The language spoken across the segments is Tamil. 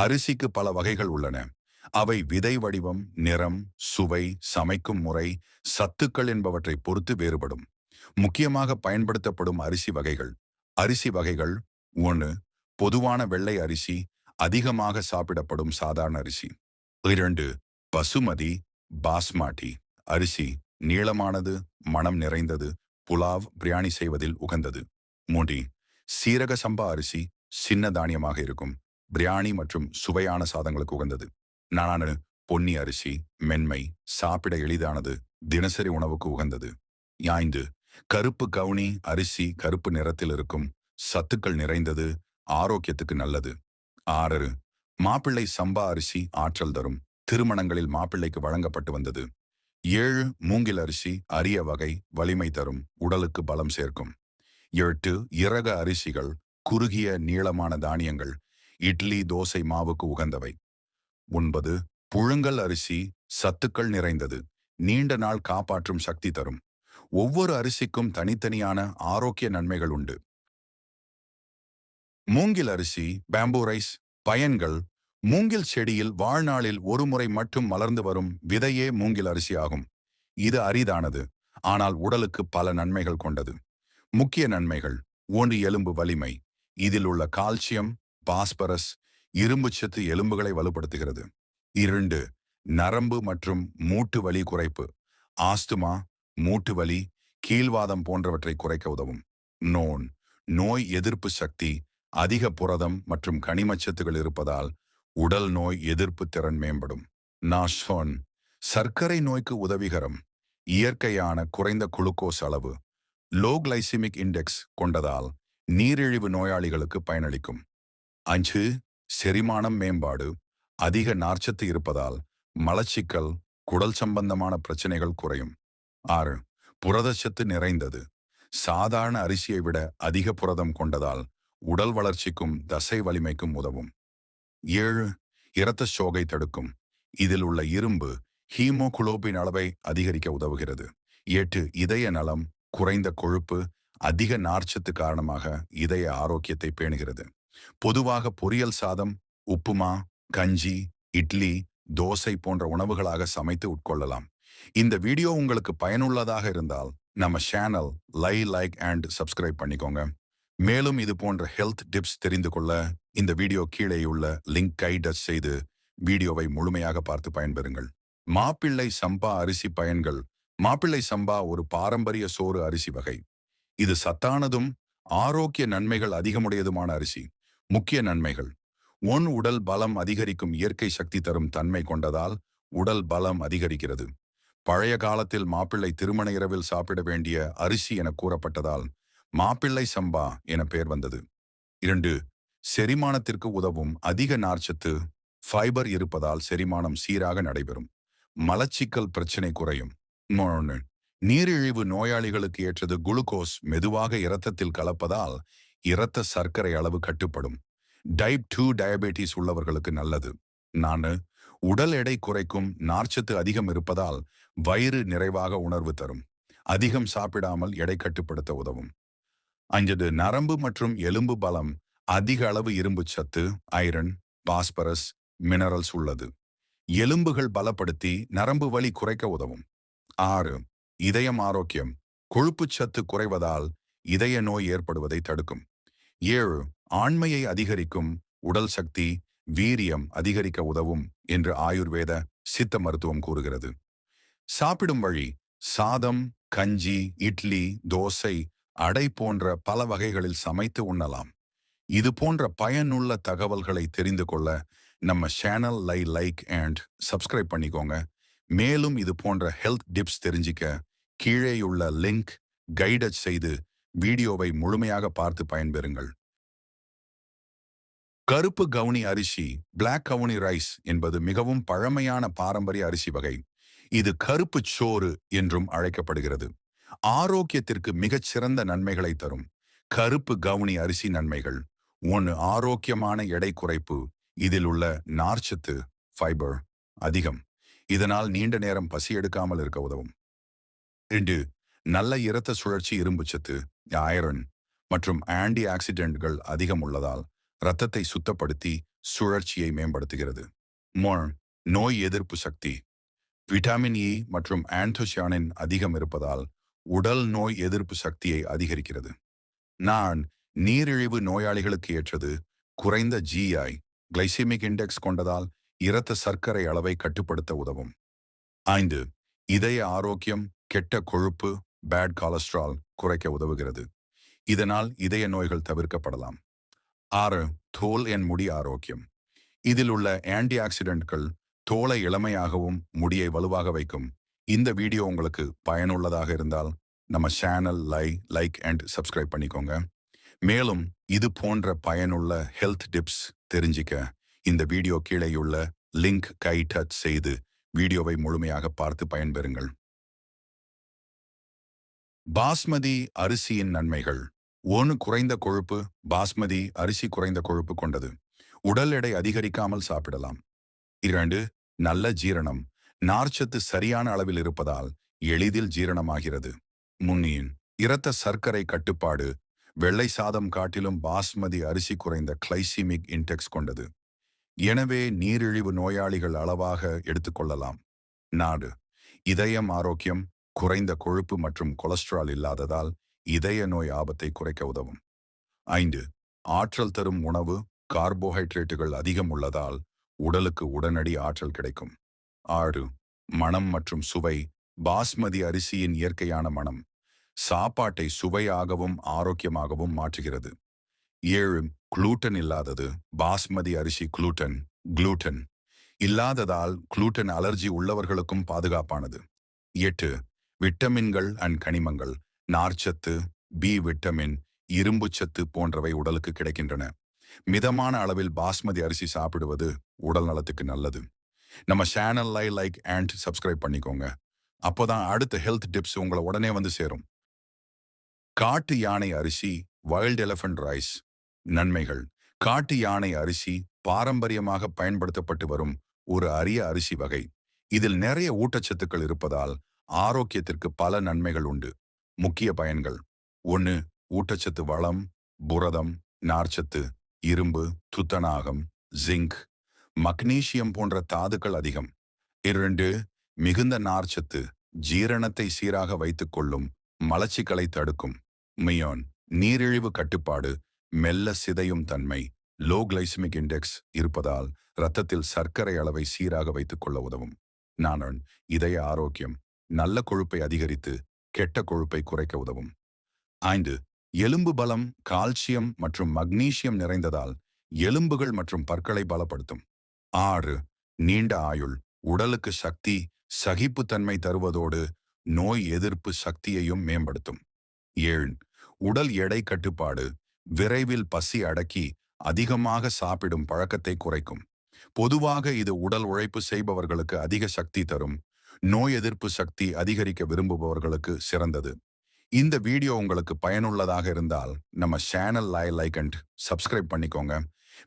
அரிசிக்கு பல வகைகள் உள்ளன. அவை விதை வடிவம் நிறம் சுவை சமைக்கும் முறை சத்துக்கள் என்பவற்றை பொறுத்து வேறுபடும். முக்கியமாக பயன்படுத்தப்படும் அரிசி வகைகள். அரிசி வகைகள் ஒன்று பொதுவான வெள்ளை அரிசி அதிகமாக சாப்பிடப்படும் சாதாரண அரிசி. இரண்டு பசுமதி பாஸ்மாட்டி அரிசி நீளமானது மனம் நிறைந்தது புலாவ் பிரியாணி செய்வதில் உகந்தது. மூடி சீரக சம்பா அரிசி சின்ன தானியமாக இருக்கும். பிரியாணி மற்றும் சுவையான சாதங்களுக்கு உகந்தது. நானானு பொன்னி அரிசி மென்மை சாப்பிட எளிதானது தினசரி உணவுக்கு உகந்தது. யாய்ந்து கருப்பு கவுனி அரிசி கருப்பு நிறத்தில் இருக்கும் சத்துக்கள் நிறைந்தது ஆரோக்கியத்துக்கு நல்லது. ஆறு மாப்பிள்ளை சம்பா அரிசி ஆற்றல் தரும் திருமணங்களில் மாப்பிள்ளைக்கு வழங்கப்பட்டு வந்தது. ஏழு மூங்கில் அரிசி அரிய வகை வலிமை தரும் உடலுக்கு பலம் சேர்க்கும். எட்டு இறக அரிசிகள் குறுகிய நீளமான தானியங்கள் இட்லி தோசை மாவுக்கு உகந்தவை. ஒன்பது புழுங்கல் அரிசி சத்துக்கள் நிறைந்தது. நீண்ட நாள் காப்பாற்றும் சக்தி தரும். ஒவ்வொரு அரிசிக்கும் தனித்தனியான ஆரோக்கிய நன்மைகள் உண்டு. மூங்கில் அரிசி பேம்பூ ரைஸ் பயன்கள் மூங்கில் செடியில் வாழ்நாளில் ஒரு முறை மட்டும் மலர்ந்து வரும் விதையே மூங்கில் அரிசி ஆகும் இது அரிதானது ஆனால் உடலுக்கு பல நன்மைகள் கொண்டது. முக்கிய நன்மைகள் ஒன்று எலும்பு வலிமை இதில் உள்ள கால்சியம் பாஸ்பரஸ் இரும்புச்சத்து எலும்புகளை வலுப்படுத்துகிறது. இரண்டு நரம்பு மற்றும் மூட்டு வலி குறைப்பு. ஆஸ்துமா மூட்டு வலி கீழ்வாதம் போன்றவற்றை குறைக்க உதவும். நோன் நோய் எதிர்ப்பு சக்தி அதிக புரதம் மற்றும் கனிமச்சத்துகள் இருப்பதால் உடல் நோய் எதிர்ப்பு திறன் மேம்படும். நாஷோன் சர்க்கரை நோய்க்கு உதவிகரம். இயற்கையான குறைந்த குளுக்கோஸ் அளவு. லோ கிளைசிமிக் இண்டெக்ஸ் கொண்டதால் நீரிழிவு நோயாளிகளுக்கு பயனளிக்கும். அஞ்சு செரிமானம் மேம்பாடு அதிக நார்ச்சத்து இருப்பதால் மலச்சிக்கல் குடல் சம்பந்தமான பிரச்சனைகள் குறையும். ஆறு புரதச்சத்து நிறைந்தது. சாதாரண அரிசியை விட அதிக புரதம் கொண்டதால் உடல் வளர்ச்சிக்கும் தசை வலிமைக்கும் உதவும். ஏழு இரத்த சோகை தடுக்கும். இதில் உள்ள இரும்பு ஹீமோகுளோபின் அளவை அதிகரிக்க உதவுகிறது. எட்டு இதய நலம் குறைந்த கொழுப்பு அதிக நார்ச்சத்து காரணமாக இதய ஆரோக்கியத்தை பேணுகிறது. பொதுவாக பொரியல் சாதம் உப்புமா கஞ்சி இட்லி தோசை போன்ற உணவுகளாக சமைத்து உட்கொள்ளலாம். இந்த வீடியோ உங்களுக்கு பயனுள்ளதாக இருந்தால் நம்ம சேனல் லை லைக் அண்ட் சப்ஸ்கிரைப் பண்ணிக்கோங்க. மேலும் இது போன்ற ஹெல்த் டிப்ஸ் தெரிந்து கொள்ள இந்த வீடியோ கீழே உள்ள லிங்கை டச் செய்து வீடியோவை முழுமையாக பார்த்து பயன்பெறுங்கள். மாப்பிள்ளை சம்பா அரிசி பயன்கள். மாப்பிள்ளை சம்பா ஒரு பாரம்பரிய சோறு அரிசி வகை. இது சத்தானதும் ஆரோக்கிய நன்மைகள் அதிகமுடையதுமான அரிசி. முக்கிய நன்மைகள். ஒன் உடல் பலம் அதிகரிக்கும் இயற்கை சக்தி தரும் தன்மை கொண்டதால் உடல் பலம் அதிகரிக்கிறது. பழைய காலத்தில் மாப்பிள்ளை திருமண இரவில் சாப்பிட வேண்டிய அரிசி என கூறப்பட்டதால் மாப்பிள்ளை சம்பா என பெயர் வந்தது. இரண்டு செரிமானத்திற்கு உதவும் அதிக நார்ச்சத்து ஃபைபர் இருப்பதால் செரிமானம் சீராக நடைபெறும். மலச்சிக்கல் பிரச்சனை குறையும். நீரிழிவு நோயாளிகளுக்கு ஏற்றது குளுக்கோஸ் மெதுவாக இரத்தத்தில் கலப்பதால் இரத்த சர்க்கரை அளவு கட்டுப்படும். டைப் டூ டயபெட்டிஸ் உள்ளவர்களுக்கு நல்லது. நான் உடல் எடை குறைக்கும் நார்ச்சத்து அதிகம் இருப்பதால் வயிறு நிறைவாக உணர்வு தரும். அதிகம் சாப்பிடாமல் எடை கட்டுப்படுத்த உதவும். அஞ்சது நரம்பு மற்றும் எலும்பு பலம் அதிக அளவு இரும்பு சத்து ஐரன் பாஸ்பரஸ் மினரல்ஸ் உள்ளது. எலும்புகள் பலப்படுத்தி நரம்பு வலி குறைக்க உதவும். ஆறு இதயம் ஆரோக்கியம். கொழுப்புச்சத்து குறைவதால் இதய நோய் ஏற்படுவதை தடுக்கும். ஏழு ஆண்மையை அதிகரிக்கும் உடல் சக்தி வீரியம் அதிகரிக்க உதவும் என்று ஆயுர்வேத சித்த மருத்துவம் கூறுகிறது. சாப்பிடும் வழி சாதம் கஞ்சி இட்லி தோசை அடை போன்ற பல வகைகளில் சமைத்து உண்ணலாம். இது போன்ற பயனுள்ள தகவல்களை தெரிந்து கொள்ள நம்ம சேனல் லை லைக் அண்ட் சப்ஸ்கிரைப் பண்ணிக்கோங்க. மேலும் இது போன்ற ஹெல்த் டிப்ஸ் தெரிஞ்சிக்க கீழேயுள்ள லிங்க் கைடச் செய்து வீடியோவை முழுமையாக பார்த்து பயன்பெறுங்கள். கருப்பு கவுனி அரிசி பிளாக் கவுனி ரைஸ் என்பது மிகவும் பழமையான பாரம்பரிய அரிசி வகை. இது கருப்பு சோறு என்றும் அழைக்கப்படுகிறது. ஆரோக்கியத்திற்கு மிகச் சிறந்த நன்மைகளை தரும் கருப்பு கவுனி அரிசி நன்மைகள். ஒன்று ஆரோக்கியமான எடை குறைப்பு. இதில் உள்ள நார்ச்சத்து ஃபைபர் அதிகம். இதனால் நீண்ட நேரம் பசி எடுக்காமல் இருக்க உதவும். ரெண்டு நல்ல இரத்த சுழற்சி இரும்புச்சத்து ஐரன் மற்றும் ஆன்டி ஆக்சிடென்ட்கள் அதிகம் உள்ளதால் இரத்தத்தை சுத்தப்படுத்தி சுழற்சியை மேம்படுத்துகிறது. மோன் நோய் எதிர்ப்பு சக்தி விட்டமின் இ மற்றும் ஆன்டோசியானின் அதிகம் இருப்பதால் உடல் நோய் எதிர்ப்பு சக்தியை அதிகரிக்கிறது. நான் நீரிழிவு நோயாளிகளுக்கு ஏற்றது. குறைந்த ஜிஐ கிளைசிமிக் இண்டெக்ஸ் கொண்டதால் இரத்த சர்க்கரை அளவை கட்டுப்படுத்த உதவும். ஐந்து இதய ஆரோக்கியம் கெட்ட கொழுப்பு பேட் கொலஸ்ட்ரால் குறைக்க உதவுகிறது. இதனால் இதய நோய்கள் தவிர்க்கப்படலாம். ஆறு தோல் என் முடி ஆரோக்கியம். இதில் உள்ள ஆன்டி ஆக்சிடென்ட்கள் தோலை இளமையாகவும் முடியை வலுவாக வைக்கும். இந்த வீடியோ உங்களுக்கு பயனுள்ளதாக இருந்தால் நம்ம சேனல் லை லைக் அண்ட் சப்ஸ்கிரைப் பண்ணிக்கோங்க. மேலும் இது போன்ற பயனுள்ள ஹெல்த் டிப்ஸ் தெரிஞ்சிக்க இந்த வீடியோ கீழேயுள்ள லிங்க் கை டச் செய்து வீடியோவை முழுமையாக பார்த்து பயன்பெறுங்கள். பாஸ்மதி அரிசியின் நன்மைகள். ஒன்று குறைந்த கொழுப்பு பாஸ்மதி அரிசி குறைந்த கொழுப்பு கொண்டது. உடல் எடை அதிகரிக்காமல் சாப்பிடலாம். இரண்டு நல்ல ஜீரணம். நார்ச்சத்து சரியான அளவில் இருப்பதால் எளிதில் ஜீரணமாகிறது. முன்னியின் இரத்த சர்க்கரை கட்டுப்பாடு. வெள்ளை சாதம் காட்டிலும் பாஸ்மதி அரிசி குறைந்த கிளைசிமிக் இன்டெக்ஸ் கொண்டது. எனவே நீரிழிவு நோயாளிகள் அளவாக எடுத்துக்கொள்ளலாம். நாடு இதயம் ஆரோக்கியம். குறைந்த கொழுப்பு மற்றும் கொலஸ்ட்ரால் இல்லாததால் இதய நோய் ஆபத்தை குறைக்க உதவும். ஐந்து ஆற்றல் தரும் உணவு கார்போஹைட்ரேட்டுகள் அதிகம் உள்ளதால் உடலுக்கு உடனடி ஆற்றல் கிடைக்கும். ஆறு மணம் மற்றும் சுவை பாஸ்மதி அரிசியின் இயற்கையான மனம் சாப்பாட்டை சுவையாகவும் ஆரோக்கியமாகவும் மாற்றுகிறது. ஏழு குளூட்டன் இல்லாதது பாஸ்மதி அரிசி குளூட்டன் குளூட்டன். இல்லாததால் குளூட்டன் அலர்ஜி உள்ளவர்களுக்கும் பாதுகாப்பானது. எட்டு விட்டமின்கள் அண்ட் கனிமங்கள் நார்ச்சத்து பி விட்டமின் இரும்புச்சத்து போன்றவை உடலுக்கு கிடைக்கின்றன. மிதமான அளவில் பாஸ்மதி அரிசி சாப்பிடுவது உடல் நலத்துக்கு நல்லது. நம்ம சேனல்லை லைக் அண்ட் சப்ஸ்கிரைப் பண்ணிக்கோங்க. அப்போதான் அடுத்த ஹெல்த் டிப்ஸ் உங்களை உடனே வந்து சேரும். காட்டு யானை அரிசி வைல்டு எலஃபண்ட் ரைஸ் நன்மைகள். காட்டு யானை அரிசி பாரம்பரியமாக பயன்படுத்தப்பட்டு வரும் ஒரு அரிய அரிசி வகை. இதில் நிறைய ஊட்டச்சத்துக்கள் இருப்பதால் ஆரோக்கியத்திற்கு பல நன்மைகள் உண்டு. முக்கிய பயன்கள். ஒன்று ஊட்டச்சத்து வளம் புரதம் நார்ச்சத்து இரும்பு துத்தநாகம் ஜிங்க் மக்னீசியம் போன்ற தாதுக்கள் அதிகம். இரண்டு மிகுந்த நார்ச்சத்து ஜீரணத்தை சீராக வைத்துக் கொள்ளும் மலச்சிக்கலை தடுக்கும். மியோன் நீரிழிவு கட்டுப்பாடு மெல்ல சிதையும் தன்மை லோ கிளைசமிக் இண்டெக்ஸ் இருப்பதால் இரத்தத்தில் சர்க்கரை அளவை சீராக வைத்துக் கொள்ள உதவும். நானன் இதய ஆரோக்கியம். நல்ல கொழுப்பை அதிகரித்து கெட்ட கொழுப்பை குறைக்க உதவும். ஐந்து எலும்பு பலம் கால்சியம் மற்றும் மக்னீசியம் நிறைந்ததால் எலும்புகள் மற்றும் பற்களை பலப்படுத்தும். ஆறு நீண்ட ஆயுள் உடலுக்கு சக்தி சகிப்புத்தன்மை தருவதோடு நோய் எதிர்ப்பு சக்தியையும் மேம்படுத்தும். ஏழு உடல் எடை கட்டுப்பாடு விரைவில் பசி அடக்கி அதிகமாக சாப்பிடும் பழக்கத்தை குறைக்கும். பொதுவாக இது உடல் உழைப்பு செய்பவர்களுக்கு அதிக சக்தி தரும் நோய் எதிர்ப்பு சக்தி அதிகரிக்க விரும்புபவர்களுக்கு சிறந்தது. இந்த வீடியோ உங்களுக்கு பயனுள்ளதாக இருந்தால் நம்ம சேனல் லை லைக் அண்ட் சப்ஸ்கிரைப் பண்ணிக்கோங்க.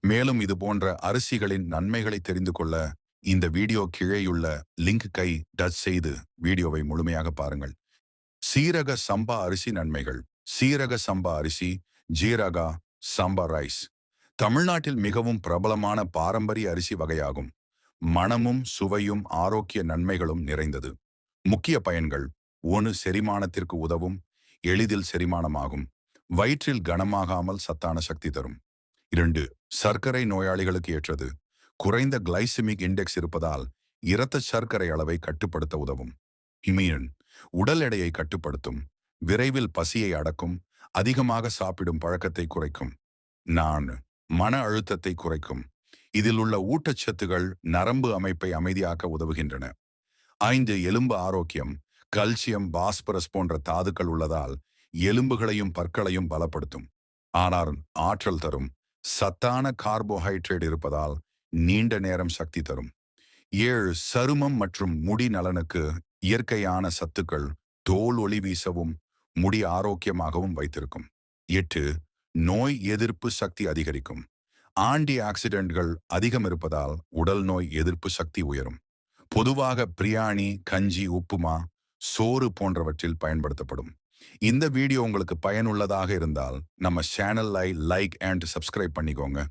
மேலும் இது போன்ற அரிசிகளின் நன்மைகளை தெரிந்து கொள்ள இந்த வீடியோ கீழேயுள்ள லிங்க் கை டச் செய்து வீடியோவை முழுமையாக பாருங்கள். சீரக சம்பா அரிசி நன்மைகள். சீரக சம்பா அரிசி ஜீரகா சம்பா ரைஸ். தமிழ்நாட்டில் மிகவும் பிரபலமான பாரம்பரிய அரிசி வகையாகும். மணமும் சுவையும் ஆரோக்கிய நன்மைகளும் நிறைந்தது. முக்கிய பயன்கள் ஒன்று செரிமானத்திற்கு உதவும் எளிதில் செரிமானமாகும். வயிற்றில் கனமாகாமல் சத்தான சக்தி தரும். இரண்டு சர்க்கரை நோயாளிகளுக்கு ஏற்றது. குறைந்த கிளைசிமிக் இண்டெக்ஸ் இருப்பதால் இரத்த சர்க்கரை அளவை கட்டுப்படுத்த உதவும். இமியன் உடல் எடையை கட்டுப்படுத்தும். விரைவில் பசியை அடக்கும். அதிகமாக சாப்பிடும் பழக்கத்தை குறைக்கும். நான் மன அழுத்தத்தை குறைக்கும். இதில் உள்ள ஊட்டச்சத்துகள் நரம்பு அமைப்பை அமைதியாக்க உதவுகின்றன. ஐந்து எலும்பு ஆரோக்கியம். கல்சியம் பாஸ்பரஸ் போன்ற தாதுக்கள் உள்ளதால் எலும்புகளையும் பற்களையும் பலப்படுத்தும். ஆனால் ஆற்றல் தரும். சத்தான கார்போஹைட்ரேட் இருப்பதால் நீண்ட நேரம் சக்தி தரும். ஏழு சருமம் மற்றும் முடி நலனுக்கு இயற்கையான சத்துக்கள் தோல் ஒளி வீசவும் முடி ஆரோக்கியமாகவும் வைத்திருக்கும். எட்டு நோய் எதிர்ப்பு சக்தி அதிகரிக்கும். ஆன்டி ஆக்சிடென்ட்கள் அதிகம் இருப்பதால் உடல் நோய் எதிர்ப்பு சக்தி உயரும். பொதுவாக பிரியாணி கஞ்சி உப்புமா சோறு போன்றவற்றில் பயன்படுத்தப்படும். இந்த வீடியோ உங்களுக்கு பயனுள்ளதாக இருந்தால் நம்ம சேனலை லைக் அண்ட் சப்ஸ்கிரைப் பண்ணிக்கோங்க.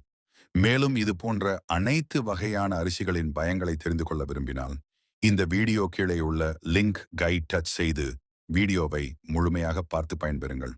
மேலும் இது போன்ற அனைத்து வகையான அரிசிகளின் பயங்களை தெரிந்து கொள்ள விரும்பினால் இந்த வீடியோ கீழே உள்ள லிங்க் கைட் டச் செய்து வீடியோவை முழுமையாக பார்த்து பயன்பெறுங்கள்.